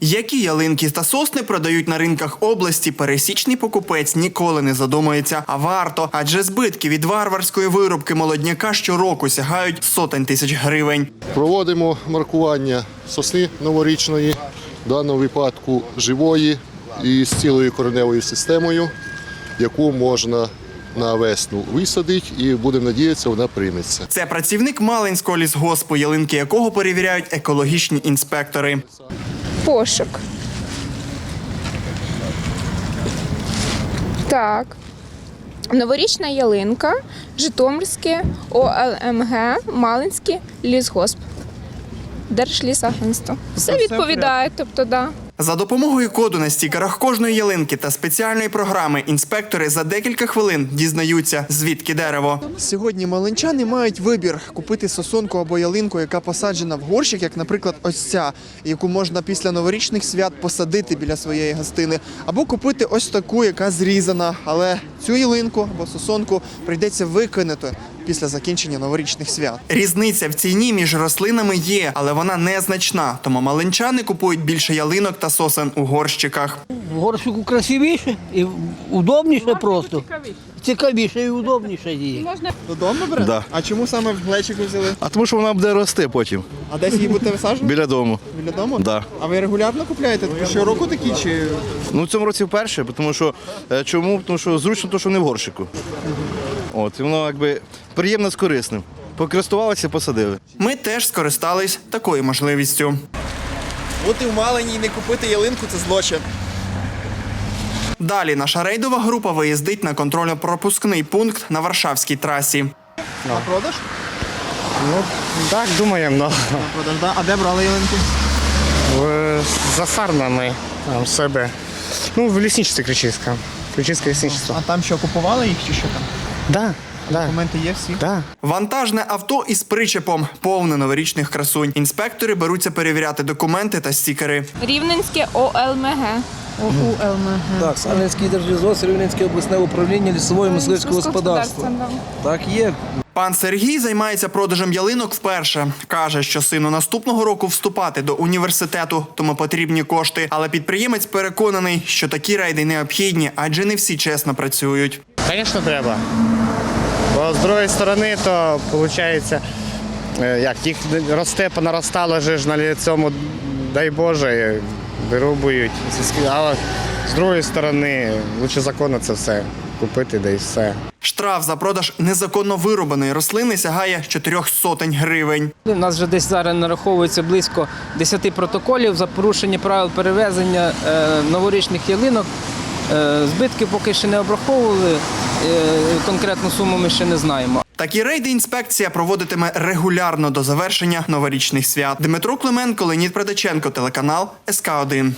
Які ялинки та сосни продають на ринках області, пересічний покупець ніколи не задумується. А варто, адже збитки від варварської вирубки молодняка щороку сягають сотень тисяч гривень. Проводимо маркування сосни новорічної, в даному випадку живої і з цілою кореневою системою, яку можна на весну висадити і будемо надіятися, вона прийметься. Це працівник Малинського лісгоспу, ялинки якого перевіряють екологічні інспектори. Пошук. Так. Новорічна ялинка, Житомирське, ОЛМГ, Малинський лісгосп. Держлісагентство. Все відповідає, тобто, да. За допомогою коду на стікерах кожної ялинки та спеціальної програми інспектори за декілька хвилин дізнаються, звідки дерево. Сьогодні малинчани мають вибір купити сосонку або ялинку, яка посаджена в горщик, як, наприклад, ось ця, яку можна після новорічних свят посадити біля своєї гостини, або купити ось таку, яка зрізана. Але цю ялинку або сосонку прийдеться викинути після закінчення новорічних свят. Різниця в ціні між рослинами є, але вона незначна. Тому малинчани купують більше ялинок та сосен у горщиках. В горщику красивіше і удобніше просто. Цікавіше і удобніше її. Додому берете? Да. А чому саме в глечику взяли? А тому що вона буде рости потім А десь її будете висаджувати? біля дому. Біля дому? Да. А ви регулярно купляєте? Щороку такі чи Ну в цьому році вперше, тому що е, чому? Тому що зручно, то що не в горщику. От, і воно якби приємно з корисним. Покористувалися, посадили. Ми теж скористались такою можливістю. бути в Малині і не купити ялинку це злочин. Далі наша рейдова група виїздить на контрольно-пропускний пункт на Варшавській трасі. На продаж? Ну, так, думаємо, На продаж, да. А де брали ялинки? в, за сарнами там, в себе. Ну, в лісничестві Кричівська. Кричівське лісничество. А там що, купували їх чи що там? Да, да, Документи є всі? да. Вантажне авто із причепом, повне новорічних красунь. Інспектори беруться перевіряти документи та стікери. Рівненське ОЛМГ. ОУЛМГ. Так, Сарненський держлізос, Рівненське обласне управління лісового і мисливського господарства. Так є. Пан Сергій займається продажем ялинок вперше. Каже, що сину наступного року вступати до університету, тому потрібні кошти. Але підприємець переконаний, що такі рейди необхідні, адже не всі чесно працюють. Звісно, треба. Бо з другої сторони, то виходить, як їх росте, понаростало же ж на цьому, дай Боже, вирубують. Але з другої сторони, лучше законно це все купити, да і все. Штраф за продаж незаконно вирубаної рослини сягає чотирьох сотень гривень. У нас вже десь зараз нараховується близько 10 протоколів за порушення правил перевезення е, новорічних ялинок. Е, збитки поки ще не обраховували, е, конкретну суму ми ще не знаємо. Такі рейди інспекція проводитиме регулярно до завершення новорічних свят. Дмитро Клименко, Леонід Предаченко, телеканал СК 1